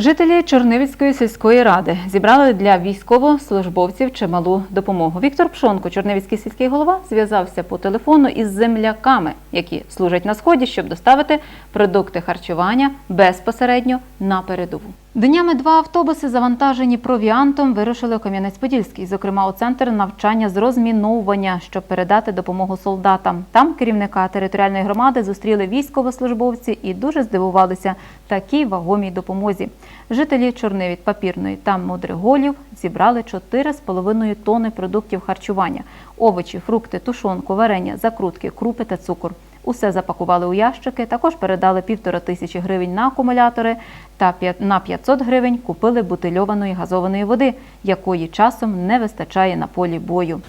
Жителі Чорнивицької сільської ради зібрали для військовослужбовців чималу допомогу. Віктор Пшонко, Чорнивицький сільський голова, зв'язався по телефону із земляками, які служать на сході, щоб доставити продукти харчування безпосередньо на передову. Днями два автобуси, завантажені провіантом, вирушили у Кам'янець-Подільський, зокрема у центр навчання з розміновування, щоб передати допомогу солдатам. Там керівника територіальної громади зустріли військовослужбовці і дуже здивувалися такій вагомій допомозі. Жителі Чорнивіт, Папірної та Мудриголів зібрали 4,5 тонни продуктів харчування: овочі, фрукти, тушонку, варення, закрутки, крупи та цукор. Усе запакували у ящики, також передали півтора тисячі гривень на акумулятори та на 500 гривень купили бутильованої газованої води, якої часом не вистачає на полі бою.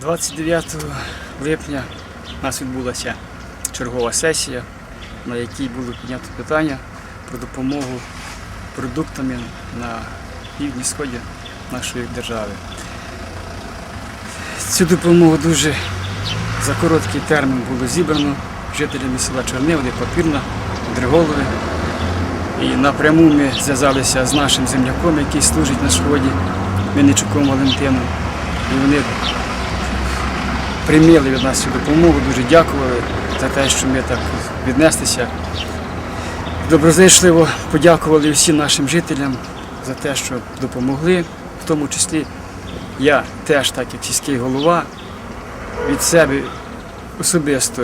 29 липня у нас відбулася чергова сесія, на якій було піднято питання про допомогу продуктами на півдні сході нашої держави. Цю допомогу дуже за короткий термін було зібрано жителями села Чорниводи, Папірна, Дриголове. І напряму ми зв'язалися з нашим земляком, який служить на сході, Мельничуком Валентином. І вони прийняли від нас цю допомогу, дуже дякували за те, що ми так віднеслися. Доброзичливо подякували всім нашим жителям за те, що допомогли, в тому числі я теж, так як сільський голова, від себе особисто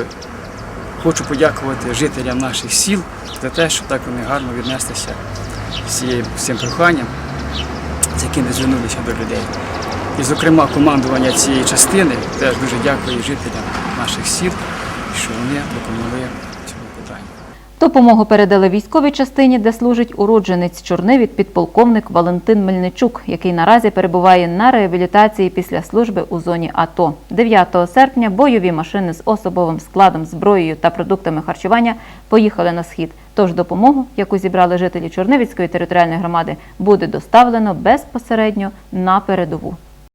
хочу подякувати жителям наших сіл за те, що так вони гарно віднеслися з цим проханням, з яким звернулися до людей. І, зокрема, командування цієї частини теж дуже дякую жителям наших сіл, що вони допомогли. Допомогу передали військовій частині, де служить уродженець Чорнивіт підполковник Валентин Мельничук, який наразі перебуває на реабілітації після служби у зоні АТО. 9 серпня бойові машини з особовим складом, зброєю та продуктами харчування поїхали на схід. Тож допомогу, яку зібрали жителі Чорнивіцької територіальної громади, буде доставлено безпосередньо на передову.